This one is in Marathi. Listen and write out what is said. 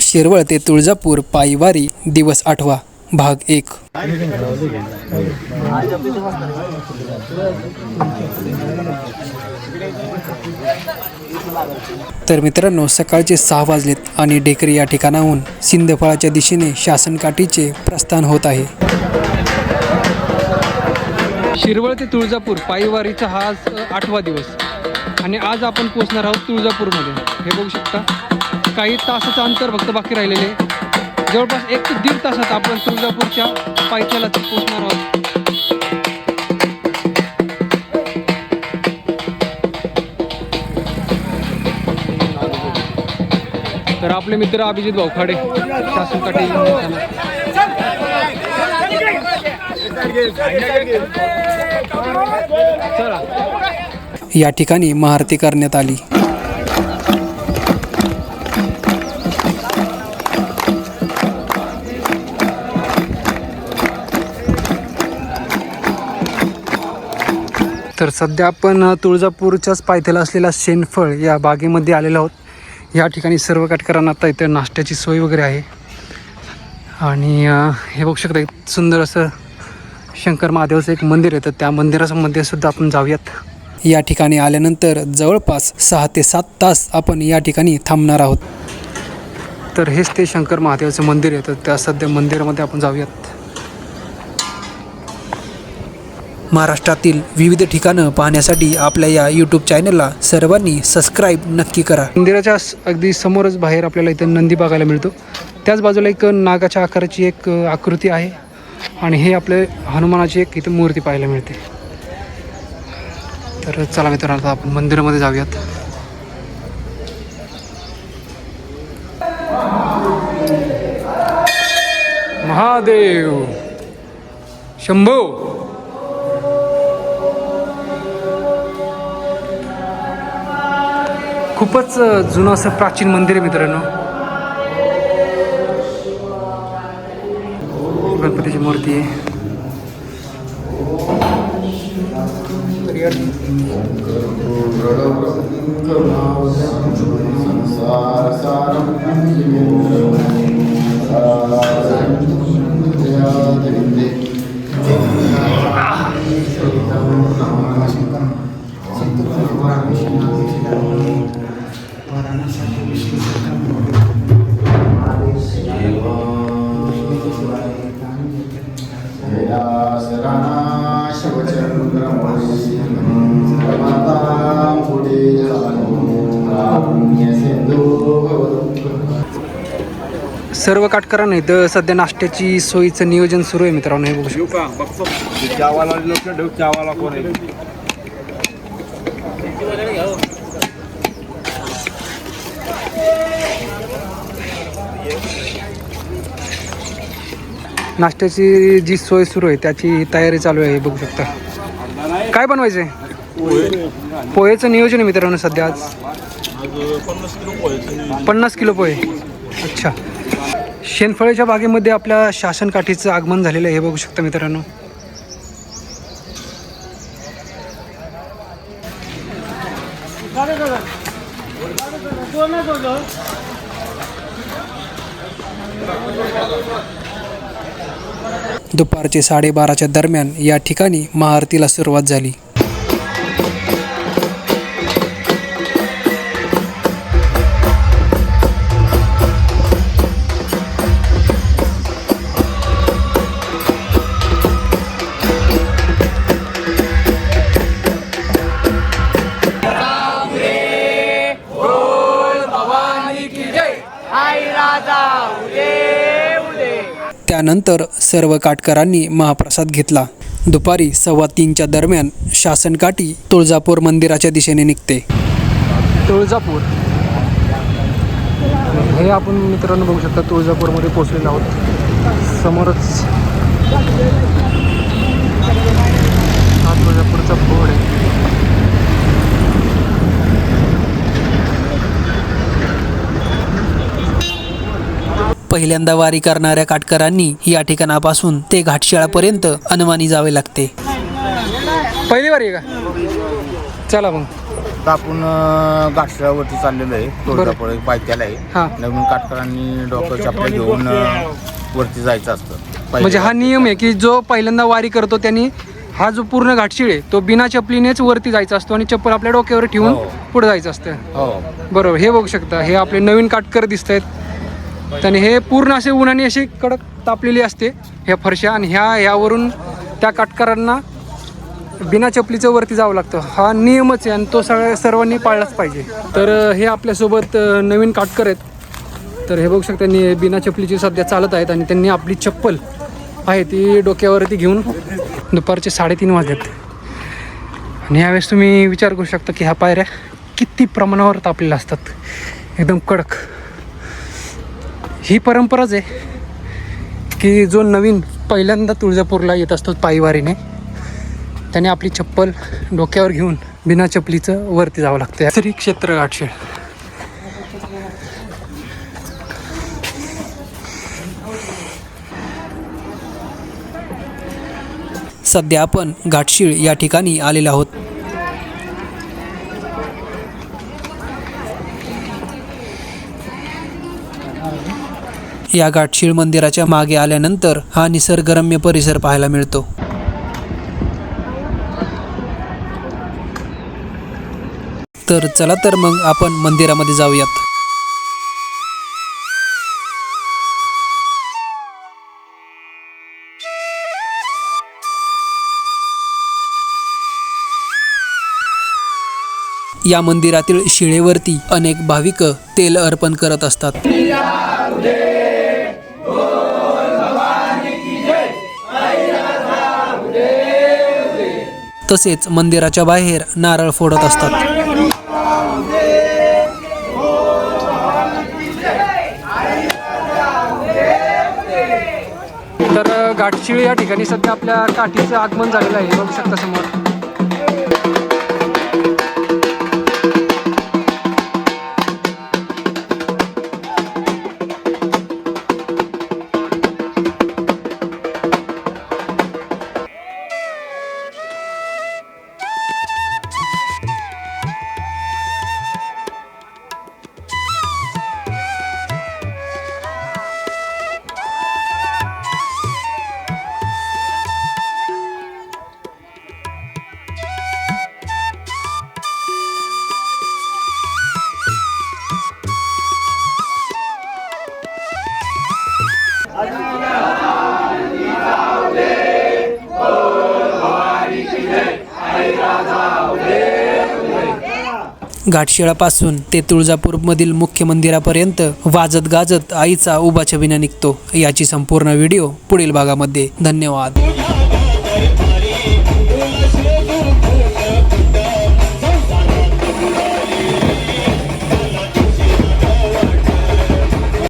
शिरवळ ते तुळजापूर पायवारी दिवस आठवा भाग एक. तर मित्रांनो सकाळचे सहा वाजलेत आणि ढेकरी या ठिकाणाहून सिंधफळाच्या दिशेने शासनकाठीचे प्रस्थान होत आहे. शिरवळ ते तुळजापूर पायवारीचा हा आज आठवा दिवस. आणि आज आपण पोहोचणार आहोत तुळजापूरमध्ये. हे बघू शकता. काही तासाचं अंतर फक्त बाकी राहिलेले जवळपास एक ते दीड तासात आपण तुळजापूरच्या पायथ्याला पोहोचणार आहोत. तर आपले मित्र अभिजित भाऊखाडे शासनकाठी चला. या ठिकाणी महारती करण्यात आली. तर सध्या आपण तुळजापूरच्याच पायथ्याला असलेल्या शेनफळ या बागेमध्ये आलेलो आहोत. या ठिकाणी सर्व काटकरांना आता इथं नाश्त्याची सोय वगैरे आहे. आणि हे बघू शकता एक सुंदर असं शंकर महादेवाचं एक मंदिर आहे. तर त्या मंदिरामध्ये सुद्धा आपण जाऊयात. या ठिकाणी आल्यानंतर जवळपास सहा ते सात तास आपण या ठिकाणी थांबणार आहोत. तर हेच ते शंकर महादेवाचं मंदिर आहे. तर त्या सध्या मंदिरामध्ये आपण जाऊयात. महाराष्ट्रातील विविध ठिकाणं पाहण्यासाठी आपल्या या यूट्यूब चॅनलला सर्वांनी सबस्क्राईब नक्की करा. मंदिराच्या अगदी समोरच बाहेर आपल्याला इथं नंदी बघायला मिळतो. त्याच बाजूला एक नागाच्या आकाराची एक आकृती आहे आणि हे आपले हनुमानाची एक इथं मूर्ती पाहायला मिळते. तर चला मित्रांनो आता आपण मंदिरामध्ये जाऊयात. महादेव! शंभू! खूपच जुनं असं प्राचीन मंदिर आहे मित्रांनो. गणपतीची मूर्ती आहे. सर्व काटकरांना इथं सध्या नाश्त्याची सोयीचं नियोजन सुरू आहे मित्रांनो. हे बघू शकतो. चावाला नाश्त्याची जी सोय सुरू आहे त्याची तयारी चालू आहे हे बघू शकता. काय बनवायचं आहे पोहेचं नियोजन आहे मित्रांनो सध्या आज. पन्नास किलो पोहे. अच्छा. शेनफळेच्या बागेमध्ये आपल्या शासनकाठीचं आगमन झालेलं आहे हे बघू शकता मित्रांनो. दुपारचे साडेबाराच्या दरम्यान या ठिकाणी महाआरतीला सुरुवात झाली. त्यानंतर सर्व काटकरांनी महाप्रसाद घेतला. दुपारी सव्वा तीनच्या दरम्यान शासनकाठी तुळजापूर मंदिराच्या दिशेने निघते. तुळजापूर. हे आपण मित्रांनो बघू शकता तुळजापूरमध्ये पोचलेलो आहोत. समोरच हा तुळजापूरचा बोर्ड आहे. पहिल्यांदा वारी करणाऱ्या काटकरांनी या ठिकाणापासून ते घाटशिळापर्यंत अनवानी जावे लागते. पहिली वारी आहे का? चला मग. आता आपण अं, गाठशिळावरती चाललेलो आहे. तुळजापूर पायथ्याला हा. आहे. नवीन काटकरांनी डॉक्टर चपल्या घेऊन वरती जायचं असतं. म्हणजे हा नियम आहे की जो पहिल्यांदा वारी करतो त्यांनी हा जो पूर्ण घाटशिळ आहे तो बिना चपलीनेच वरती जायचा असतो आणि चप्पल आपल्या डोक्यावर ठेवून हो. पुढे जायचं असतं. हो. बरोबर. हे बघू शकता. हे आपले नवीन काटकर दिसत आहेत तर हे पूर्ण असे उन्हाने अशी कडक तापलेली असते ह्या फरशा आणि ह्या ह्यावरून त्या काटकरांना बिना चपलीचं वरती जावं लागतं. हा नियमच आहे आणि तो सगळ्या सर्वांनी पाळलाच पाहिजे. तर हे आपल्यासोबत नवीन काटकर आहेत. तर हे बघू शकता त्यांनी बिना चपलीची सध्या चालत आहेत आणि त्यांनी आपली चप्पल आहे ती डोक्यावरती घेऊन दुपारचे साडेतीन वाजलेत. आणि यावेळेस तुम्ही विचार करू शकता की ह्या पायऱ्या किती प्रमाणावर तापलेल्या असतात. एकदम कडक. ही परंपराच आहे की जो नवीन पहिल्यांदा तुळजापूरला येत असतो पायीवारीने त्याने आपली चप्पल डोक्यावर घेऊन बिना चपलीचं वरती जावं लागतं श्री क्षेत्र गाठशेळ सध्या आपण घाटशीळ या ठिकाणी आलेलो आहोत. या घाटशीळ मंदिराच्या मागे आल्यानंतर हा निसर्गरम्य परिसर पाहायला मिळतो. तर चला तर मग आपण मंदिरामध्ये जाऊयात. या मंदिरातील शिळेवरती अनेक भाविक तेल अर्पण करत असतात. तसेच मंदिराच्या बाहेर नारळ फोडत असतात. तर गाठशिळ या ठिकाणी सध्या आपल्या काठीचं आगमन झालेलं आहे. बघू शकता समोर. घाटशिळापासून ते तुळजापूरमधील मुख्य मंदिरापर्यंत वाजत गाजत आईचा उभा छबिना निघतो. याची संपूर्ण व्हिडिओ पुढील भागामध्ये. धन्यवाद.